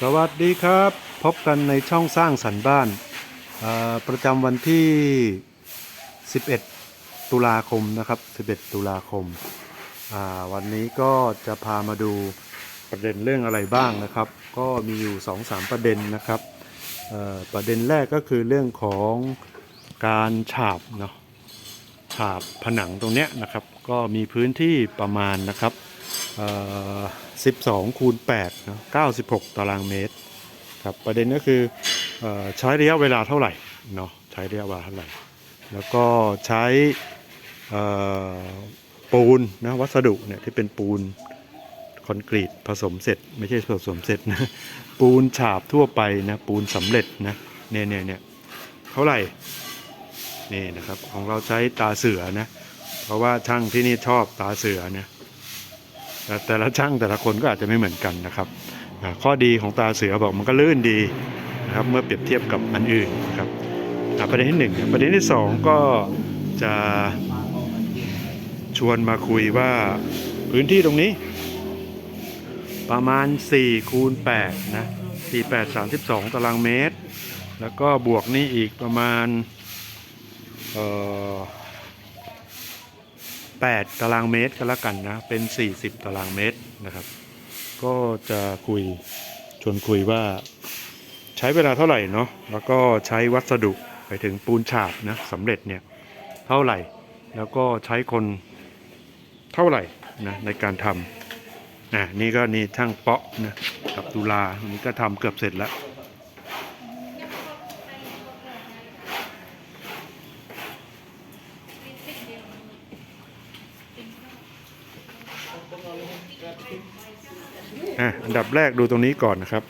สวัสดีครับ พบกันในช่องสร้างสรรค์บ้านประจำวันที่ 11 ตุลาคมนะครับ 11 ตุลาคมาวันนี้ก็จะพามาดูประเด็นเรื่องอะไรบ้างนะครับ ก็มีอยู่ 2-3 ประเด็นนะครับ ประเด็นแรกก็คือเรื่องของการฉาบเนาะฉาบผนังตรงเนี้ยนะครับ ก็มีพื้นที่ประมาณนะครับ 12คูณ8เนะ96 ตารางเมตรครับประเด็นก็คืออใช้ระยะเวลาเท่าไหร่เนาะใช้ระยะเวลาเท่าไหร่ แล้วก็ใช้ปูนนะวัสดุเนี่ยที่เป็นปูนคอนกรีตผสมเสร็จ ไม่ใช่ผสมเสร็จนะปูนฉาบทั่วไปนะปูนสำเร็จนะเนี่ยเนี่ยเนี่ยเท่าไหร่นี่นะครับของเราใช้ตาเสือนะเพราะว่าช่างที่นี่ชอบตาเสือนะ แต่ละช่างแต่ละคนก็อาจจะไม่เหมือนกันนะครับ ข้อดีของตาเสือบอกมันก็ลื่นดีนะครับเมื่อเปรียบเทียบกับอันอื่นนะครับประเด็นที่หนึ่งประเด็นที่สองก็จะชวนมาคุยว่าพื้นที่ตรงนี้ ประมาณ4คูณ8นะ4 8 32 ตารางเมตร แล้วก็บวกนี่อีกประมาณเอ่อ 8 ตารางเมตรก็แล้วกันนะ เป็น 40 ตารางเมตรนะครับ ก็จะคุยชวนคุยว่าใช้เวลาเท่าไหร่เนาะแล้วก็ใช้วัสดุไปถึงปูนฉาบนะสำเร็จเนี่ยเท่าไหร่ แล้วก็ใช้คนเท่าไหร่นะในการทำนะนี่ก็นี่ช่างเปาะนะกับตุลาอันนี้ก็ทำเกือบเสร็จแล้ว อะอันดับแรกดูตรงนี้ก่อนนะครับ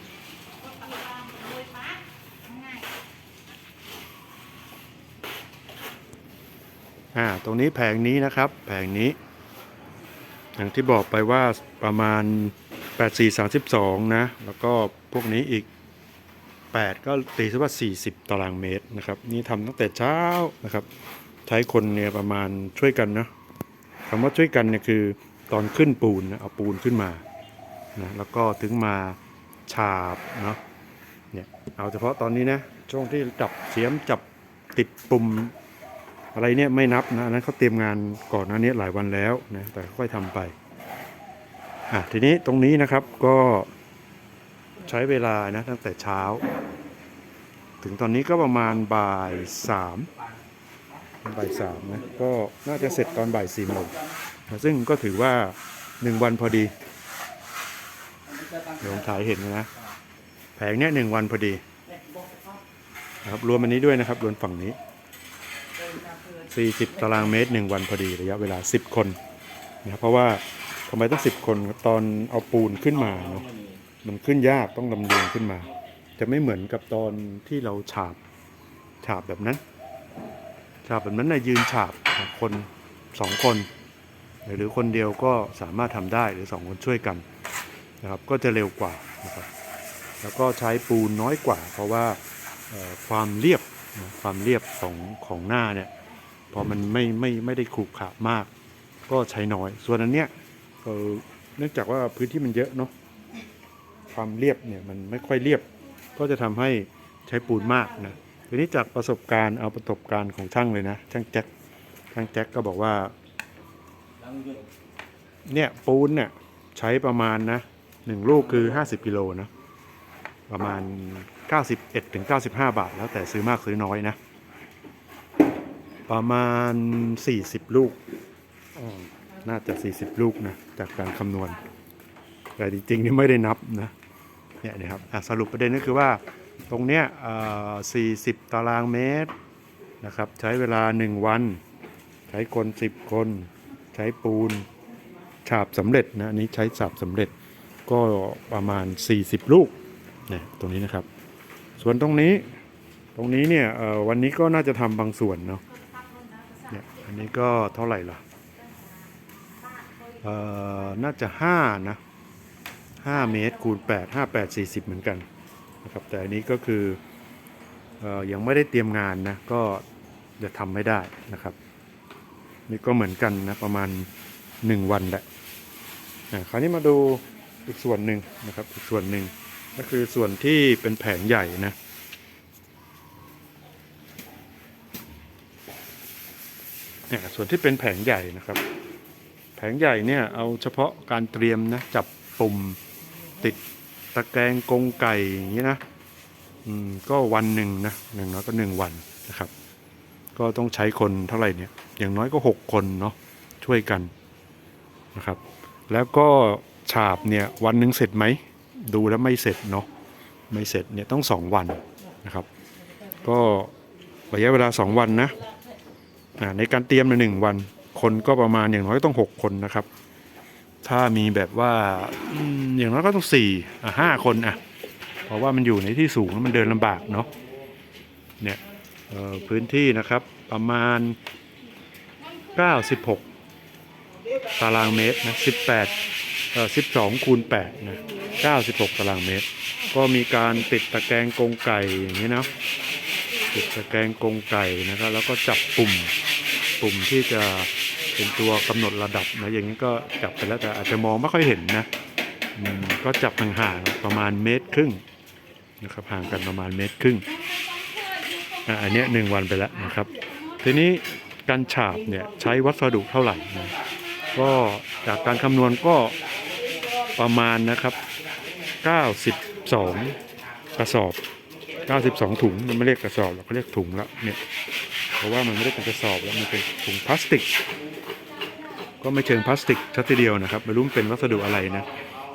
อ่า ตรงนี้แผงนี้นะครับ แผงนี้ อย่างที่บอกไปว่าประมาณ 8432 นะ แล้วก็พวกนี้อีก 8 ก็ตีซะว่า 40 ตารางเมตรนะครับ นี่ทำตั้งแต่เช้านะครับ ใช้คนเนี่ยประมาณช่วยกันนะคำว่าช่วยกันเนี่ยคือตอนขึ้นปูนนะเอาปูนขึ้นมา นะแล้วก็ถึงมาฉาบเนาะเนี่ยเอาเฉพาะตอนนี้นะช่วงที่จับเสียมจับติดปุ่มอะไรเนี่ยไม่นับนะอันนั้นเขาเตรียมงานก่อนหน้านี้หลายวันแล้วนะแต่ค่อยทำไปอะทีนี้ตรงนี้นะครับก็ใช้เวลานะตั้งแต่เช้า ถึงตอนนี้ก็ประมาณบ่ายสามบ่ายสามนะก็น่าจะเสร็จตอนบ่ายสี่โมงซึ่งก็ถือว่าหนึ่งวันพอดี ดี๋ยวผมถ่ายเห็นนะ แผงเนี้ยหนึ่งวันพอดีนะครับรวมอันนี้ด้วยนะครับ รวมฝั่งนี้ 40 ตารางเมตร 1 วันพอดีระยะเวลา 10 คนนะครับเพราะว่าทำไมต้อง 10 คนตอนเอาปูนขึ้นมาเนาะมันขึ้นยากต้องลำเลียงขึ้นมา จะไม่เหมือนกับตอนที่เราฉาบฉาบแบบนั้น ฉาบแบบนั้นนะยืนฉาบคนสองคน หรือคนเดียวก็สามารถทำได้หรือสองคนช่วยกัน นะครับก็จะเร็วกว่านะครับแล้วก็ใช้ปูนน้อยกว่า เพราะว่าความเรียบนะความเรียบของของหน้าเนี่ยพอมันไม่ไม่ไม่ได้ขรุขระมาก ก็ใช้น้อย ส่วนอันเนี้ยเนื่องจากว่าพื้นที่มันเยอะเนาะความเรียบเนี่ยมันไม่ค่อยเรียบ ก็จะทำให้ใช้ปูนมากนะทีนี้จากประสบการณ์เอาประสบการณ์ของช่างเลยนะช่างแจ็คช่างแจ็คก็บอกว่าเนี่ยปูนเนี่ยใช้ประมาณนะ หนึ่งลูกคือ 50กิโลนะประมาณ 91ถึง95 บาท แล้วแต่ซื้อมากซื้อน้อยนะ ประมาณ 40 ลูกอ่าน่าจะ 40 ลูกนะ จากการคำนวณ แต่จริงๆนี่ไม่ได้นับนะ เนี่ยนะครับสรุปประเด็นก็คือว่าตรงเนี้ยเอ่อ40 ตารางเมตรนะครับ ใช้เวลา 1 วัน ใช้คน 10 คน ใช้ปูน ฉาบสำเร็จนะ อันนี้ใช้ฉาบสำเร็จ ก็ประมาณ 40 ลูกเนี่ยตรงนี้นะครับ ส่วนตรงนี้ตรงนี้เนี่ยวันนี้ก็น่าจะทำบางส่วนเนาะเนี่ยอันนี้ก็เท่าไหร่ล่ะเอ่อน่าจะ 5 นะ 5 เมตรคูณ 8 5 8 40 เหมือนกันนะครับแต่อันนี้ก็คือเออยังไม่ได้เตรียมงานนะก็จะทำไม่ได้นะครับนี่ก็เหมือนกันนะประมาณ 1 วันแหละอะคราวนี้มาดู อีกส่วนหนึ่งนะครับอีกส่วนหนึ่งก็คือส่วนที่เป็นแผงใหญ่นะเนี่ยส่วนที่เป็นแผงใหญ่นะครับ แผงใหญ่เนี่ยเอาเฉพาะการเตรียมนะจับปุ่มติดตะแกรงกรงไก่อย่างนี้นะอืมก็วันหนึ่งนะหนึ่างน้อยก็หนึ่งวันนะครับ ก็ต้องใช้คนเท่าไหร่เนี่ยอย่างน้อยก็หกคนเนาะช่วยกันนะครับ แล้วก็ ฉาบเนี่ยวันหนึ่งเสร็จไหม ดูแล้วไม่เสร็จเนาะไม่เสร็จเนี่ยต้องสองวันนะครับ ก็ระยะเวลาสองวันนะในการเตรียมในหนึ่งวัน คนก็ประมาณอย่างน้อยต้องหกคนนะครับ ถ้ามีแบบว่าอย่างน้อยก็ต้องสี่ห้าคนอะเพราะว่ามันอยู่ในที่สูงแล้วมันเดินลำบากเนาะเนี่ยพื้นที่นะครับประมาณ 96 ตารางเมตรนะ 18 12 คูณ8นะ96 ตารางเมตร ก็มีการติดตะแกรงกรงไก่อย่างนี้นะติดตะแกรงกรงไก่นะครับ แล้วก็จับปุ่มปุ่มที่จะเป็นตัวกำหนดระดับนะอย่างนี้ก็จับไปแล้วแต่อาจจะมองไม่ค่อยเห็นนะก็จับห่างๆประมาณเมตรครึ่งนะครับห่างกันประมาณเมตรครึ่งอันนี้หนึ่งวันไปแล้วนะครับ ทีนี้การฉาบเนี่ยใช้วัสดุเท่าไหร่นะก็จากการคำนวณก็ ประมาณนะครับ 92 กระสอบ 92 ถุงมันไม่เรียกกระสอบหรอกเขาเรียกถุงแล้วเนี่ยเพราะว่ามันไม่ได้เป็นกระสอบแล้วมันเป็นถุงพลาสติก ก็ไม่เชิงพลาสติกชัดทีเดียวนะครับไม่รู้มันเป็นวัสดุอะไรนะ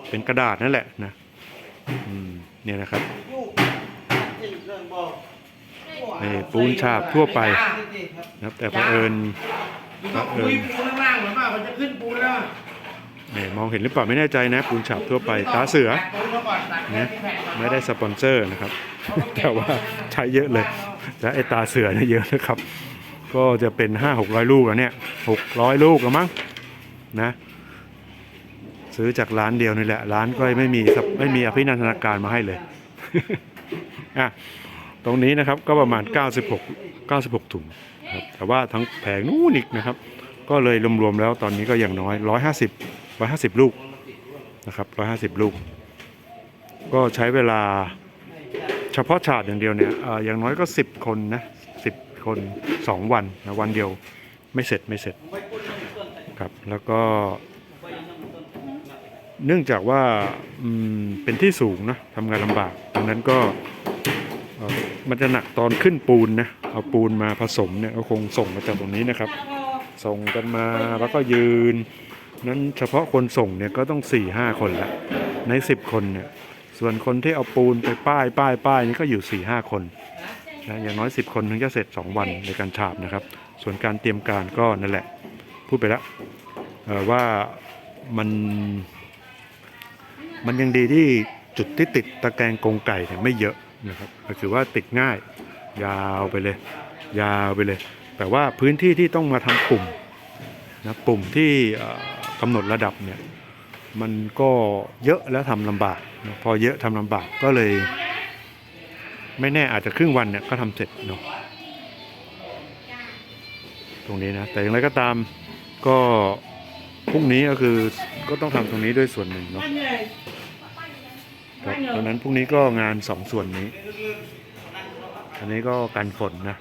เป็นกระดาษนั่นแหละนะเนี่ยนะครับนี่ปูนฉาบทั่วไปนะครับแต่เอิญมันก็คุยปูนข้างล่างเหมือนว่ามันจะขึ้นปูนแล้ว เนี่ยมองเห็นหรือเปล่าไม่แน่ใจนะปูนฉาบทั่วไปตาเสือนะไม่ได้สปอนเซอร์นะครับ แต่ว่าใช้เยอะเลยและไอตาเสือเนี่ยเยอะนะครับ ก็จะเป็นห้าหกร้อยลูกอะเนี่ยหกร้อยลูกแล้วมั้งนะซื้อจากร้านเดียวนี่แหละร้านก็ไม่มีไม่มีอภินันทนาการมาให้เลยอะตรงนี้นะครับก็ประมาณ 96 96 ถุงครับแต่ว่าทั้งแผงนู้นอีกนะครับ ก็เลยรวมๆแล้วตอนนี้ก็อย่างน้อย 150 150ลูกนะครับ150ลูก ก็ใช้เวลาเฉพาะฉาดอย่างเดียวเนี่ยอย่างน้อยก็10คนนะ10คน2วันนะวันเดียวไม่เสร็จไม่เสร็จครับแล้วก็ เนื่องจากว่าเป็นที่สูงนะทำงานลำบากดังนั้นก็มันจะหนักตอนขึ้นปูนนะเอาปูนมาผสมเนี่ยก็คงส่งมาจากตรงนี้นะครับ ส่งกันมาแล้วก็ยืน นั้นเฉพาะคนส่งเนี่ยก็ต้อง4ี่ห้าคนละใน 10 คนเนี่ยส่วนคนที่เอาปูนไปป้ายป้ายป้ายนี่ก็อยู่4ี่ห้าคนนะอย่างน้อย 10 คนถึงจะเสร็จ 2 วันในการฉาบนะครับ ส่วนการเตรียมการก็นั่นแหละ พูดไปแล้วว่ามันมันยังดีที่จุดที่ติดตะแกรงกรงไก่เนี่ยไม่เยอะนะครับก็คือว่าติดง่ายยาวไปเลย ยาวไปเลย แต่ว่าพื้นที่ที่ต้องมาทำปุ่มนะปุ่มที่ กำหนดระดับเนี่ยมันก็เยอะแล้วทำลำบากพอเยอะทำลำบากก็เลย ไม่แน่อาจจะครึ่งวันเนี่ยก็ทำเสร็จเนาะตรงนี้นะแต่อย่างไรก็ตามก็พรุ่งนี้ก็คือก็ต้องทำตรงนี้ด้วยส่วนหนึ่งเนาะเพราะฉะนั้นพรุ่งนี้ก็งานสองส่วนนี้ อันนี้ก็กันฝนนะ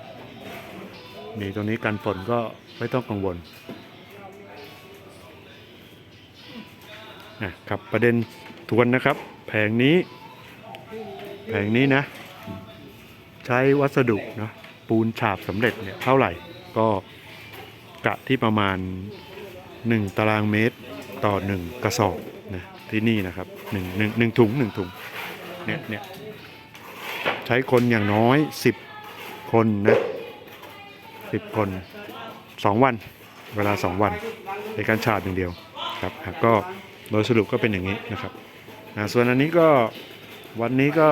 นี่ตรงนี้กันฝนก็ไม่ต้องกังวล นะครับประเด็นทวนนะครับ แผงนี้ แผงนี้นะ ใช้วัสดุนะปูนฉาบสำเร็จเนี่ยเท่าไหร่ก็กะที่ประมาณ 1 ตารางเมตรต่อ 1 กระสอบนะที่นี่นะครับหนึ่งหนึ่งหนึ่งถุงหนึ่งถุงเนี่ยเนี่ยใช้คนอย่างน้อย 10 คนนะสิบคน 2 วัน เวลา 2 วันในการฉาบอย่างเดียวครับก็ โดยสรุปก็เป็นอย่างนี้นะครับส่วนอันนี้ก็วันนี้ก็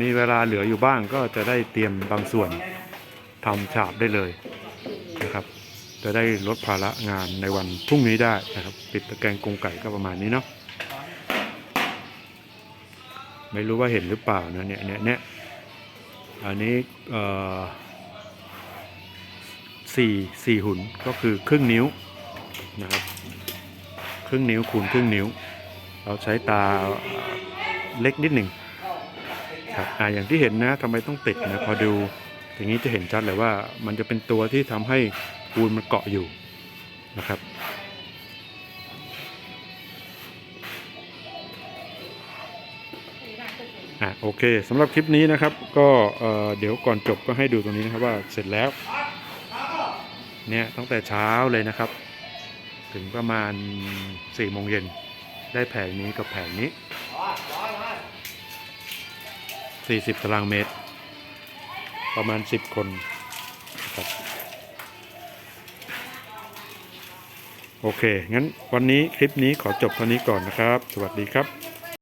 มีเวลาเหลืออยู่บ้างก็จะได้เตรียมบางส่วนทำฉาบได้เลยนะครับ จะได้ลดภาระงานในวันพรุ่งนี้ได้นะครับ ปิดตะแกรงกรงไก่ก็ประมาณนี้เนาะไม่รู้ว่าเห็นหรือเปล่านะเนี่ยเนี่ยเนี่ยอันนี้เอ่อสี่สี่หุ่นก็คือครึ่งนิ้วนะครับ ครึ่งนิ้วคูณครึ่งนิ้ว เราใช้ตาเล็กนิดหนึ่งครับอ่าอย่างที่เห็นนะทำไมต้องติดนะพอดูอย่างนี้จะเห็นชัดเลยว่ามันจะเป็นตัวที่ทำให้ปูนมันเกาะอยู่นะครับอะโอเคสำหรับคลิปนี้นะครับ ก็เดี๋ยวก่อนจบก็ให้ดูตรงนี้นะครับว่าเสร็จแล้วเนี่ยตั้งแต่เช้าเลยนะครับ ถึงประมาณ4ี่โมงเย็นได้แผงนี้กับแผงนี้ 40 ตารางเมตร ประมาณ 10 คนครับโอเค งั้นวันนี้คลิปนี้ขอจบเท่านี้ก่อนนะครับ สวัสดีครับ